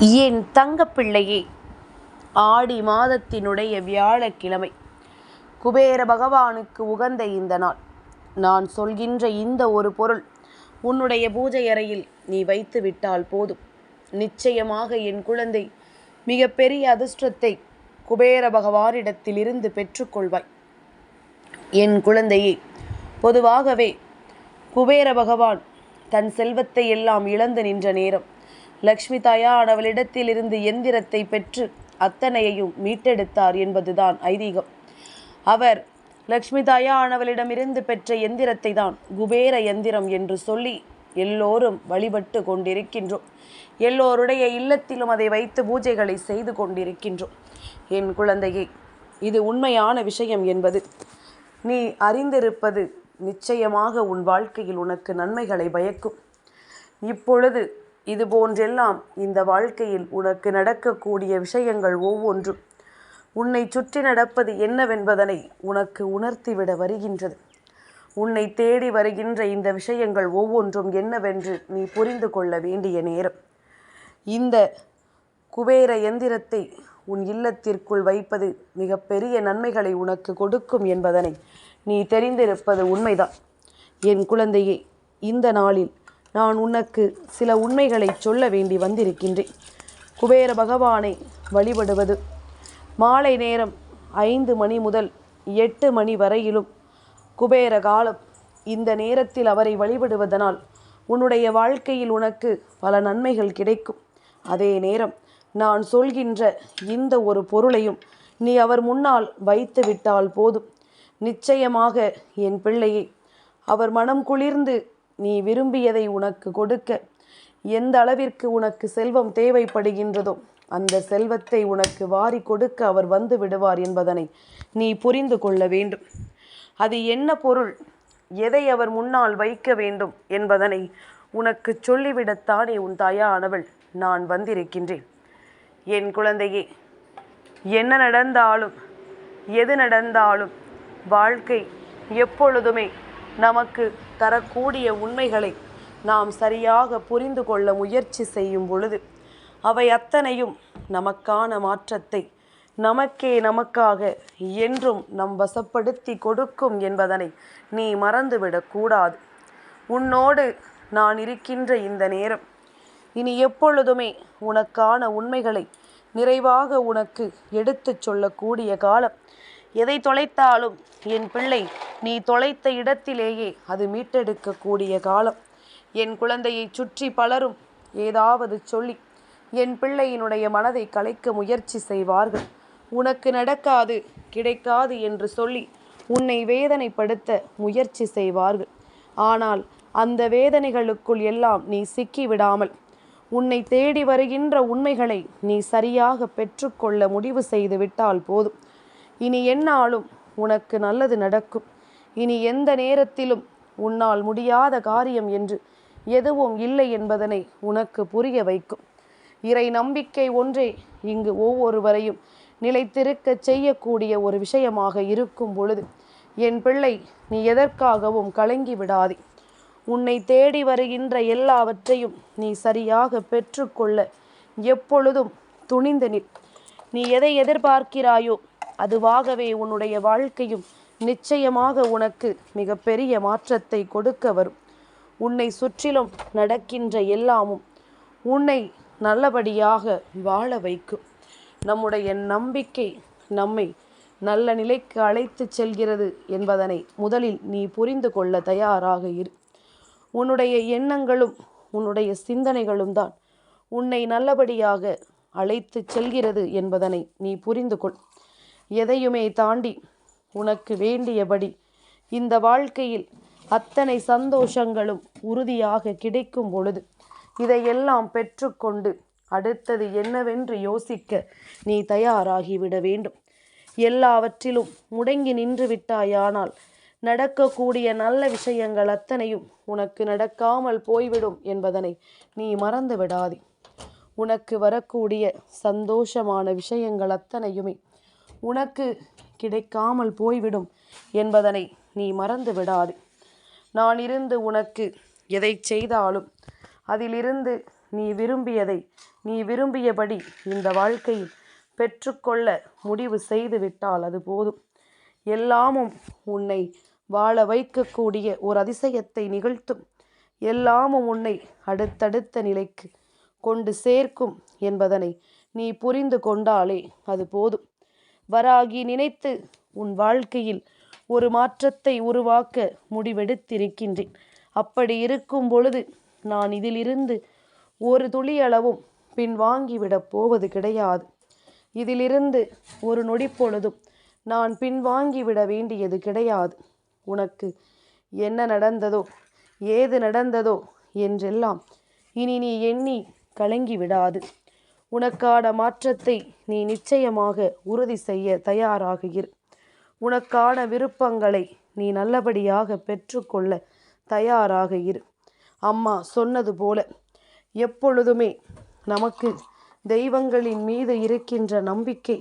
என் தங்கப்பிள்ளையே ஆடி மாதத்தினுடைய வியாழக்கிழமை. குபேர பகவானுக்கு உகந்த இந்த நாள். நான் சொல்கின்ற இந்த ஒரு பொருள் உன்னுடைய பூஜை அறையில் நீ வைத்து விட்டால் போதும். நிச்சயமாக என் குழந்தை மிகப்பெரிய அதிர்ஷ்டத்தை குபேர பகவானிடத்திலிருந்து பெற்றுக்கொள்வாய். என் குழந்தையே பொதுவாகவே குபேர பகவான் தன் செல்வத்தை எல்லாம் இழந்து நின்ற நேரம். லக்ஷ்மி இருந்து எந்திரத்தை பெற்று அத்தனையையும் மீட்டெடுத்தார் என்பதுதான் ஐதீகம். அவர் லக்ஷ்மி தாயானவளிடமிருந்து பெற்ற எந்திரத்தை தான் குபேர எந்திரம் என்று சொல்லி எல்லோரும் வழிபட்டு கொண்டிருக்கின்றோம். எல்லோருடைய இல்லத்திலும் அதை வைத்து பூஜைகளை செய்து கொண்டிருக்கின்றோம். என் குழந்தையே இது உண்மையான விஷயம் என்பது. நீ அறிந்திருப்பது நிச்சயமாக உன் வாழ்க்கையில் உனக்கு நன்மைகளை பயக்கும். இப்பொழுது இது போன்றெல்லாம் இந்த வாழ்க்கையில் உனக்கு நடக்கக்கூடிய விஷயங்கள் ஒவ்வொன்றும். உன்னை சுற்றி நடப்பது என்னவென்பதனை உனக்கு உணர்த்திவிட வருகின்றது. உன்னை தேடி வருகின்ற இந்த விஷயங்கள் ஒவ்வொன்றும் என்னவென்று நீ புரிந்து கொள்ள வேண்டிய நேரம். இந்த குபேர எந்திரத்தை உன் இல்லத்திற்குள் வைப்பது மிகப்பெரிய நன்மைகளை உனக்கு கொடுக்கும் என்பதனை நீ தெரிந்திருப்பது உண்மைதான். என் குழந்தையே இந்த நாளில் நான் உனக்கு சில உண்மைகளை சொல்ல வேண்டி வந்திருக்கின்றேன். குபேர பகவானை வழிபடுவது மாலை நேரம் ஐந்து மணி முதல் எட்டு மணி வரையிலும் குபேர காலம். இந்த நேரத்தில் அவரை வழிபடுவதனால் உன்னுடைய வாழ்க்கையில் உனக்கு பல நன்மைகள் கிடைக்கும். அதே நேரம் நான் சொல்கின்ற இந்த ஒரு பொருளையும் நீ அவர் முன்னால் வைத்து விட்டால் போதும். நிச்சயமாக என் பிள்ளையை அவர் மனம் குளிர்ந்து நீ விரும்பியதை உனக்கு கொடுக்க. எந்த அளவிற்கு உனக்கு செல்வம் தேவைப்படுகின்றதோ அந்த செல்வத்தை உனக்கு வாரி கொடுக்க அவர் வந்து விடுவார் என்பதனை நீ புரிந்து கொள்ள வேண்டும். அது என்ன பொருள்? எதை அவர் முன்னால் வைக்க வேண்டும் என்பதனை உனக்கு சொல்லிவிடத்தானே உன் தாயானவள் நான் வந்திருக்கின்றேன். என் குழந்தையே என்ன நடந்தாலும் எது நடந்தாலும் வாழ்க்கை எப்பொழுதுமே நமக்கு தரக்கூடிய உண்மைகளை நாம் சரியாக புரிந்து கொள்ள முயற்சி செய்யும் பொழுது அவை அத்தனையும் நமக்கான மாற்றத்தை நமக்கே நமக்காக என்றும் நம் வசப்படுத்தி கொடுக்கும் என்பதனை நீ மறந்துவிடக்கூடாது உன்னோடு நான் இருக்கின்ற இந்த நேரம் இனி எப்பொழுதுமே உனக்கான உண்மைகளை நிறைவாக உனக்கு எடுத்துச் சொல்லக்கூடிய காலம். எதை தொலைத்தாலும் என் பிள்ளை நீ தொலைத்த இடத்திலேயே அது மீட்டெடுக்கக்கூடிய காலம். என் குழந்தையை சுற்றி பலரும் ஏதாவது சொல்லி என் பிள்ளையினுடைய மனதை கலைக்க முயற்சி செய்வார்கள். உனக்கு நடக்காது கிடைக்காது என்று சொல்லி உன்னை வேதனைப்படுத்த முயற்சி செய்வார்கள். ஆனால் அந்த வேதனைகளுக்குள் எல்லாம் நீ சிக்கிவிடாமல் உன்னை தேடி வருகின்ற உண்மைகளை நீ சரியாக பெற்றுக்கொள்ள முடிவு செய்து விட்டால் போதும். இனி என்னாலும் உனக்கு நல்லது நடக்கும். இனி எந்த நேரத்திலும் உன்னால் முடியாத காரியம் என்று எதுவும் இல்லை என்பதனை உனக்கு புரிய வைக்கும். இறை நம்பிக்கை ஒன்றே இங்கு ஒவ்வொருவரையும் நிலைத்திருக்க செய்யக்கூடிய ஒரு விஷயமாக இருக்கும் பொழுது என் பிள்ளை நீ எதற்காகவும் கலங்கி விடாதே. உன்னை தேடி வருகின்ற எல்லாவற்றையும் நீ சரியாக பெற்றுக்கொள்ள எப்பொழுதும் துணிந்து நில். நீ எதை எதிர்பார்க்கிறாயோ அதுவாகவே உன்னுடைய வாழ்க்கையும் நிச்சயமாக உனக்கு மிகப்பெரிய மாற்றத்தை கொடுக்க வரும். உன்னை சுற்றிலும் நடக்கின்ற எல்லாமும் உன்னை நல்லபடியாக வாழ வைக்கும். நம்முடைய நம்பிக்கை நம்மை நல்ல நிலைக்கு அழைத்து செல்கிறது என்பதனை முதலில் நீ புரிந்து கொள்ள தயாராக இரு. உன்னுடைய எண்ணங்களும் உன்னுடைய சிந்தனைகளும் தான் உன்னை நல்லபடியாக அழைத்து செல்கிறது என்பதனை நீ புரிந்து கொள். எதையுமே தாண்டி உனக்கு வேண்டியபடி. இந்த வாழ்க்கையில் அத்தனை சந்தோஷங்களும் உறுதியாக கிடைக்கும் பொழுது இதையெல்லாம் பெற்றுக்கொண்டு அடுத்தது என்னவென்று யோசிக்க நீ தயாராகிவிட வேண்டும். எல்லாவற்றிலும் முடங்கி நின்று விட்டாயானால் நடக்கக்கூடிய நல்ல விஷயங்கள் அத்தனையும் உனக்கு நடக்காமல் போய்விடும் என்பதனை நீ மறந்து விடாதே. உனக்கு வரக்கூடிய சந்தோஷமான விஷயங்கள் அத்தனையுமே உனக்கு கிடைக்காமல் போய்விடும் என்பதனை நீ மறந்து விடாது நான் இருந்து உனக்கு எதை செய்தாலும் அதிலிருந்து நீ விரும்பியதை நீ விரும்பியபடி இந்த வாழ்க்கையில் பெற்றுக்கொள்ள முடிவு செய்து விட்டால் அது போதும். எல்லாமும் உன்னை வாழ வைக்கக்கூடிய ஒரு அதிசயத்தை நிகழ்த்தும். எல்லாமும் உன்னை அடுத்தடுத்த நிலைக்கு கொண்டு சேர்க்கும் என்பதனை நீ புரிந்து கொண்டாலே அது போதும். வராகி நினைத்து உன் வாழ்க்கையில் ஒரு மாற்றத்தை உருவாக்க முடிவெடுத்திருக்கின்றேன். அப்படி இருக்கும் பொழுது நான் இதிலிருந்து ஒரு துளியளவும் பின்வாங்கிவிடப் போவது கிடையாது. இதிலிருந்து ஒரு நொடி பொழுதும் நான் பின்வாங்கிவிட வேண்டியது கிடையாது. உனக்கு என்ன நடந்ததோ ஏது நடந்ததோ என்றெல்லாம் இனி நீ எண்ணி கலங்கி விடாது உனக்கான மாற்றத்தை நீ நிச்சயமாக உறுதி செய்ய தயாராக இரு உனக்கான விருப்பங்களை நீ நல்லபடியாக பெற்றுக்கொள்ள தயாராக இரு அம்மா சொன்னது போல எப்பொழுதுமே நமக்கு தெய்வங்களின் மீது இருக்கின்ற நம்பிக்கை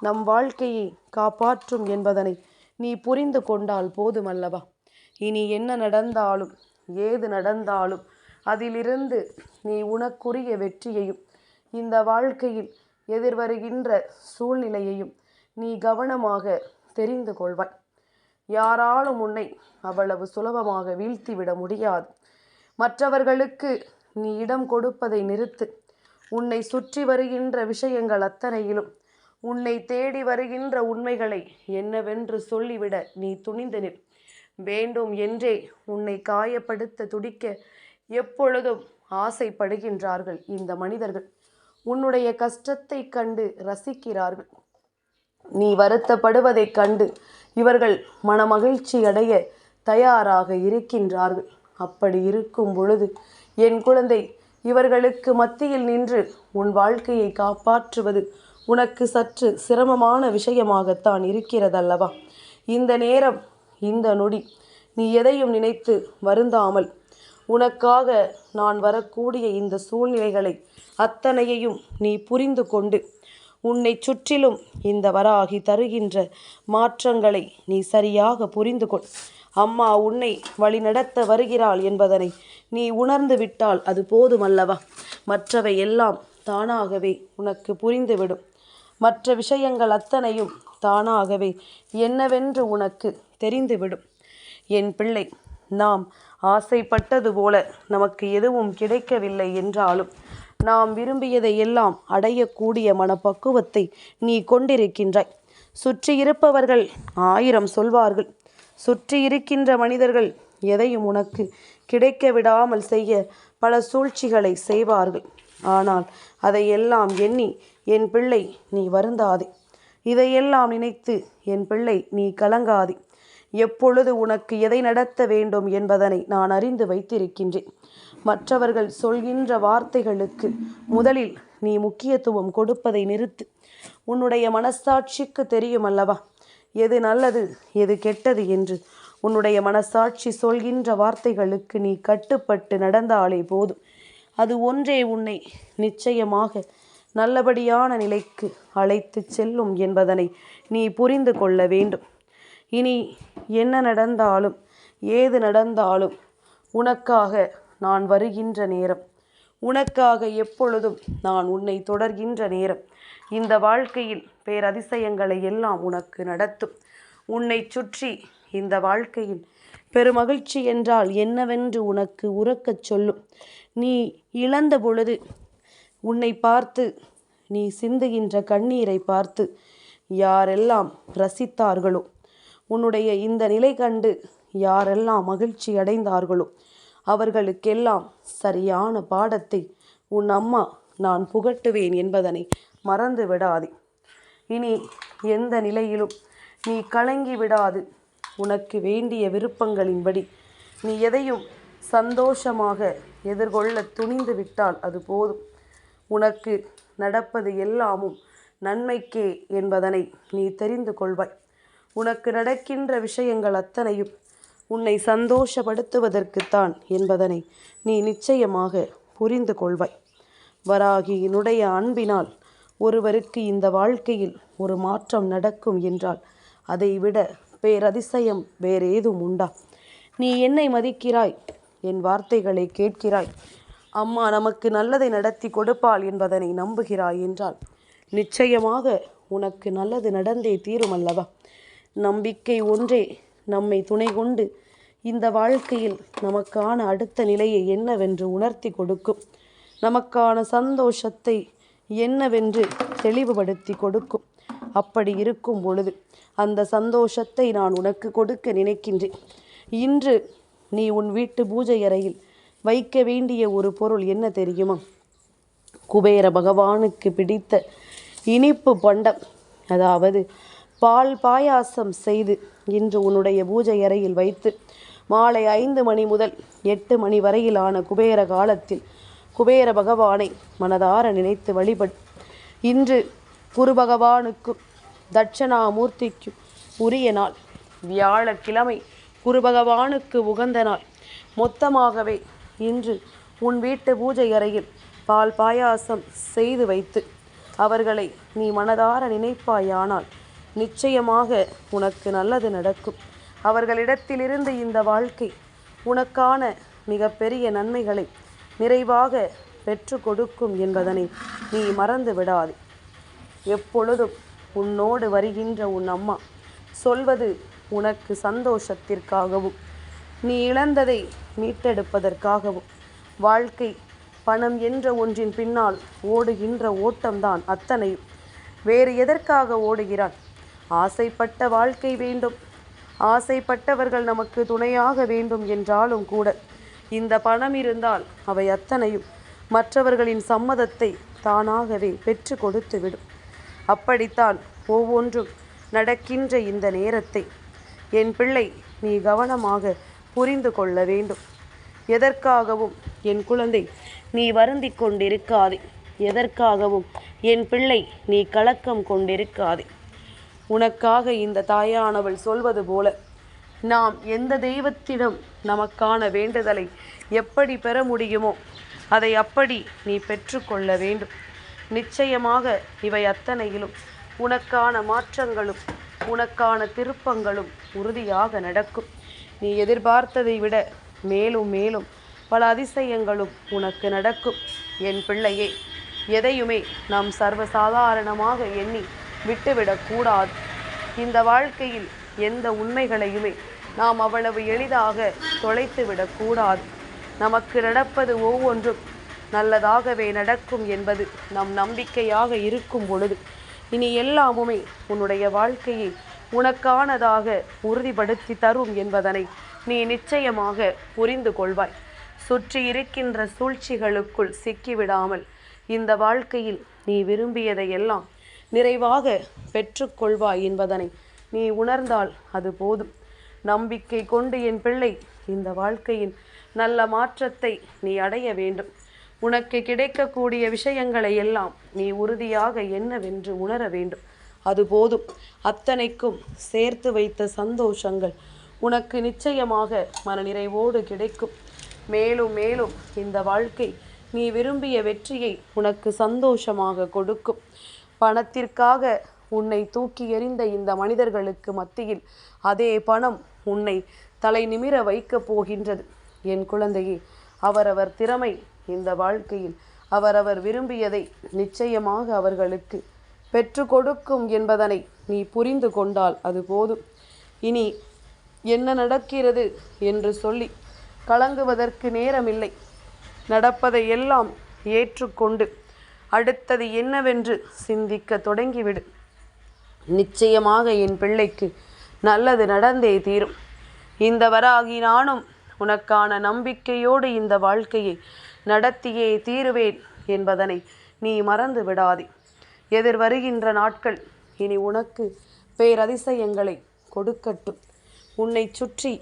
நம் வாழ்க்கையை காப்பாற்றும் என்பதனை நீ புரிந்து கொண்டால் போதுமல்லவா? இனி என்ன நடந்தாலும் ஏது நடந்தாலும் அதிலிருந்து நீ உனக்குரிய வெற்றியையும் இந்த வாழ்க்கையில் எதிர்வருகின்ற சூழ்நிலையையும் நீ கவனமாக தெரிந்து கொள்வாய். யாராலும் உன்னை அவ்வளவு சுலபமாக வீழ்த்திவிட முடியாது. மற்றவர்களுக்கு நீ இடம் கொடுப்பதை நிறுத்து. உன்னை சுற்றி வருகின்ற விஷயங்கள் அத்தனையிலும் உன்னை தேடி வருகின்ற உண்மைகளை என்னவென்று சொல்லிவிட நீ துணிந்து நிற் வேண்டும் என்றே உன்னை காயப்படுத்த துடிக்க எப்பொழுதும் ஆசைப்படுகின்றார்கள் இந்த மனிதர்கள். உன்னுடைய கஷ்டத்தை கண்டு ரசிக்கிறார்கள். நீ வருத்தப்படுவதைக் கண்டு இவர்கள் மனமகிழ்ச்சி அடைய தயாராக இருக்கின்றார்கள். அப்படி இருக்கும் பொழுது என் குழந்தை இவர்களுக்கு மத்தியில் நின்று உன் வாழ்க்கையை காப்பாற்றுவது உனக்கு சற்று சிரமமான விஷயமாகத்தான் இருக்கிறதல்லவா? இந்த நேரம் இந்த நொடி நீ எதையும் நினைத்து வருந்தாமல் உனக்காக நான் வரக்கூடிய இந்த சூழ்நிலைகளை அத்தனையையும் நீ புரிந்து கொண்டு உன்னை சுற்றிலும் இந்த வராகி தருகின்ற மாற்றங்களை நீ சரியாக புரிந்து கொள் அம்மா உன்னை வழிநடத்த வருகிறாள் என்பதனை நீ உணர்ந்து விட்டால் அது போதுமல்லவா? மற்றவை எல்லாம் தானாகவே உனக்கு புரிந்துவிடும். மற்ற விஷயங்கள் அத்தனையும் தானாகவே என்னவென்று உனக்கு தெரிந்துவிடும். என் பிள்ளை நாம் ஆசைப்பட்டது போல நமக்கு எதுவும் கிடைக்கவில்லை என்றாலும் நாம் விரும்பியதை எல்லாம் அடையக்கூடிய மனப்பக்குவத்தை நீ கொண்டிருக்கின்றாய். சுற்றியிருப்பவர்கள் ஆயிரம் சொல்வார்கள். சுற்றி இருக்கின்ற மனிதர்கள் எதையும் உனக்கு கிடைக்க விடாமல் செய்ய பல சூழ்ச்சிகளை செய்வார்கள். ஆனால் அதையெல்லாம் எண்ணி என் பிள்ளை நீ வருந்தாதே. இதையெல்லாம் நினைத்து என் பிள்ளை நீ கலங்காதே. எப்பொழுது உனக்கு எதை நடத்த வேண்டும் என்பதனை நான் அறிந்து வைத்திருக்கின்றேன். மற்றவர்கள் சொல்கின்ற வார்த்தைகளுக்கு முதலில் நீ முக்கியத்துவம் கொடுப்பதை நிறுத்து. உன்னுடைய மனசாட்சிக்கு தெரியும் அல்லவா? எது நல்லது எது கெட்டது என்று. உன்னுடைய மனசாட்சி சொல்கின்ற வார்த்தைகளுக்கு நீ கட்டுப்பட்டு நடந்தாலே போதும். அது ஒன்றே உன்னை நிச்சயமாக நல்லபடியான நிலைக்கு அழைத்து செல்லும் என்பதனை நீ புரிந்து கொள்ள வேண்டும். இனி என்ன நடந்தாலும் ஏது நடந்தாலும் உனக்காக நான் வருகின்ற நேரம். உனக்காக எப்பொழுதும் நான் உன்னை தொடர்கின்ற நேரம். இந்த வாழ்க்கையில் பேரதிசயங்களை எல்லாம் உனக்கு நடத்தும். உன்னை சுற்றி இந்த வாழ்க்கையில் பெருமகிழ்ச்சி என்றால் என்னவென்று உனக்கு உறக்கச் சொல்லும். நீ இழந்த பொழுது உன்னை பார்த்து நீ சிந்துகின்ற கண்ணீரை பார்த்து யாரெல்லாம் ரசித்தார்களோ உன்னுடைய இந்த நிலை கண்டு யாரெல்லாம் மகிழ்ச்சி அடைந்தார்களோ அவர்களுக்கெல்லாம் சரியான பாடத்தை உன் அம்மா நான் புகட்டுவேன் என்பதனை மறந்து விடாதே. இனி எந்த நிலையிலும் நீ கலங்கி விடாது. உனக்கு வேண்டிய விருப்பங்களின்படி நீ எதையும் சந்தோஷமாக எதிர்கொள்ள துணிந்து விட்டால் அது போதும். உனக்கு நடப்பது எல்லாமும் நன்மைக்கே என்பதனை நீ தெரிந்து கொள்வாய். உனக்கு நடக்கின்ற விஷயங்கள் அத்தனையும் உன்னை சந்தோஷப்படுத்துவதற்குத்தான் என்பதனை நீ நிச்சயமாக புரிந்து கொள்வாய். வராகியினுடைய அன்பினால் ஒருவருக்கு இந்த வாழ்க்கையில் ஒரு மாற்றம் நடக்கும் என்றால் அதைவிட பேரதிசயம் வேறேதும் உண்டா? நீ என்னை மதிக்கிறாய்? என் வார்த்தைகளை கேட்கிறாய்? அம்மா நமக்கு நல்லதை நடத்தி கொடுப்பாள் என்பதனை நம்புகிறாய் என்றால் நிச்சயமாக உனக்கு நல்லது நடந்தே தீரும் அல்லவா நம்பிக்கை ஒன்றே நம்மை துணை கொண்டு இந்த வாழ்க்கையில் நமக்கான அடுத்த நிலையை என்னவென்று உணர்த்தி கொடுக்கும். நமக்கான சந்தோஷத்தை என்னவென்று தெளிவுபடுத்தி கொடுக்கும். அப்படி இருக்கும் பொழுது அந்த சந்தோஷத்தை நான் உனக்கு கொடுக்க நினைக்கின்றேன். இன்று நீ உன் வீட்டு பூஜை அறையில் வைக்க வேண்டிய ஒரு பொருள் என்ன தெரியுமா? குபேர பகவானுக்கு பிடித்த இனிப்பு பண்டம். அதாவது பால் பாயாசம் செய்து இன்று உன்னுடைய பூஜை அறையில் வைத்து மாலை ஐந்து மணி முதல் எட்டு மணி வரையிலான குபேர காலத்தில் குபேர பகவானை மனதார நினைத்து வழிபடு இன்று குரு பகவானுக்கும் தட்சணாமூர்த்திக்கும் உரிய நாள். வியாழக்கிழமை குரு பகவானுக்கு உகந்த நாள். மொத்தமாகவே இன்று உன் வீட்டு பூஜை அறையில் பால் பாயாசம் செய்து வைத்து அவர்களை நீ மனதார நினைப்பாயானால் நிச்சயமாக உனக்கு நல்லது நடக்கும். அவர்களிடத்திலிருந்து இந்த வாழ்க்கை உனக்கான மிகப்பெரிய நன்மைகளை நிறைவாக பெற்று கொடுக்கும் என்பதனை நீ மறந்து விடாதே. எப்பொழுதும் உன்னோடு வருகின்ற உன் அம்மா சொல்வது உனக்கு சந்தோஷத்திற்காகவும் நீ இழந்ததை மீட்டெடுப்பதற்காகவும் வாழ்க்கை பணம் என்ற ஒன்றின் பின்னால் ஓடுகின்ற ஓட்டம்தான் அத்தனையும். வேறு எதற்காக ஓடுகிறான் ஆசைப்பட்ட வாழ்க்கை வேண்டும். ஆசைப்பட்டவர்கள் நமக்கு துணையாக வேண்டும் என்றாலும் கூட இந்த பணம் இருந்தால் அவை அத்தனையும் மற்றவர்களின் சம்மதத்தை தானாகவே பெற்று கொடுத்துவிடும் அப்படித்தான் ஒவ்வொன்றும் நடக்கின்ற இந்த நேரத்தை என் பிள்ளை நீ கவனமாக புரிந்து கொள்ள வேண்டும். எதற்காகவும் என் குழந்தை நீ வருந்தி கொண்டிருக்காதே. எதற்காகவும் என் பிள்ளை நீ கலக்கம் கொண்டிருக்காதே. உனக்காக இந்த தாயானவள் சொல்வது போல நாம் எந்த தெய்வத்திடம் நமக்கான வேண்டுதலை எப்படி பெற முடியுமோ அதை அப்படி நீ பெற்றுக்கொள்ள வேண்டும். நிச்சயமாக இவை அத்தனையிலும் உனக்கான மாற்றங்களும் உனக்கான திருப்பங்களும் உறுதியாக நடக்கும். நீ எதிர்பார்த்ததை விட மேலும் மேலும் பல அதிசயங்களும் உனக்கு நடக்கும். என் பிள்ளையே எதையுமே நாம் சர்வசாதாரணமாக எண்ணி விட்டுவிடக்கூடாது. இந்த வாழ்க்கையில் எந்த உண்மைகளையுமே நாம் அவ்வளவு எளிதாக தொலைத்து விடக்கூடாது நமக்கு நடப்பது ஒவ்வொன்றும் நல்லதாகவே நடக்கும் என்பது நம் நம்பிக்கையாக இருக்கும் பொழுது இனி எல்லாமுமே உன்னுடைய வாழ்க்கையை உனக்கானதாக உறுதிப்படுத்தி தரும் என்பதனை நீ நிச்சயமாக புரிந்து கொள்வாய். சுற்றி இருக்கின்ற சூழ்ச்சிகளுக்குள் சிக்கிவிடாமல் இந்த வாழ்க்கையில் நீ விரும்பியதையெல்லாம் நிறைவாக பெற்றுக்கொள்வாய் என்பதனை நீ உணர்ந்தால் அது போதும். நம்பிக்கை கொண்டு என் பிள்ளை இந்த வாழ்க்கையின் நல்ல மாற்றத்தை நீ அடைய வேண்டும். உனக்கு கிடைக்கக்கூடிய விஷயங்களை எல்லாம் நீ உறுதியாக என்னவென்று உணர வேண்டும். அது போதும். அத்தனைக்கும் சேர்த்து வைத்த சந்தோஷங்கள் உனக்கு நிச்சயமாக மனநிறைவோடு கிடைக்கும். மேலும் மேலும் இந்த வாழ்க்கை நீ விரும்பிய வெற்றியை உனக்கு சந்தோஷமாக கொடுக்கும். பணத்திற்காக உன்னை தூக்கி எறிந்த இந்த மனிதர்களுக்கு மத்தியில் அதே பணம் உன்னை தலை நிமிர வைக்கப் போகின்றது. என் குழந்தையே அவரவர் திறமை இந்த வாழ்க்கையில் அவரவர் விரும்பியதை நிச்சயமாக அவர்களுக்கு பெற்று கொடுக்கும் என்பதனை நீ புரிந்து கொண்டால் அது போதும். இனி என்ன நடக்கிறது என்று சொல்லி கலங்குவதற்கு நேரமில்லை. நடப்பதை எல்லாம் ஏற்றுக்கொண்டு அடுத்தது என்னவென்று சிந்திக்க தொடங்கிவிடு. நிச்சயமாக என் பிள்ளைக்கு நல்லது நடந்தே தீரும். இந்த வராகி நானும் உனக்கான நம்பிக்கையோடு இந்த வாழ்க்கையை நடத்தியே தீருவேன் என்பதனை நீ மறந்து விடாதே. எதிர் வருகின்ற நாட்கள் இனி உனக்கு பேரதிசயங்களை கொடுக்கட்டும். உன்னை சுற்றி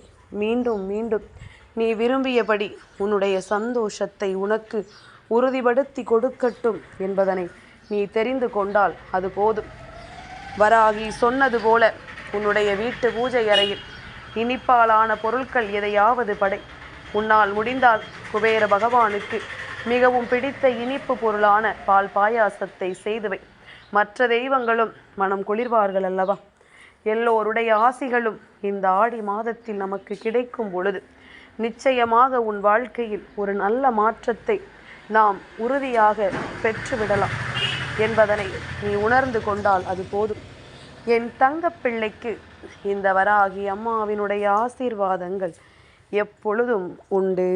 மீண்டும் மீண்டும் நீ விரும்பியபடி உன்னுடைய சந்தோஷத்தை உனக்கு உறுதிப்படுத்தி கொடுக்கட்டும் என்பதனை நீ தெரிந்து கொண்டால் அது போதும். வராகி சொன்னது போல உன்னுடைய வீட்டு பூஜை அறையில் இனிப்பாலான பொருட்கள் எதையாவது படை. உன்னால் முடிந்தால் குபேர பகவானுக்கு மிகவும் பிடித்த இனிப்பு பொருளான பால் பாயாசத்தை செய்துவை மற்ற தெய்வங்களும் மனம் குளிர்வார்கள் அல்லவா? எல்லோருடைய ஆசிகளும் இந்த ஆடி மாதத்தில் நமக்கு கிடைக்கும் பொழுது நிச்சயமாக உன் வாழ்க்கையில் ஒரு நல்ல மாற்றத்தை நாம் உறுதியாக பெற்றுவிடலாம் என்பதனை நீ உணர்ந்து கொண்டால் அது போதும். என் தங்கப்பிள்ளைக்கு இந்த வராகி அம்மாவினுடைய ஆசீர்வாதங்கள் எப்பொழுதும் உண்டு.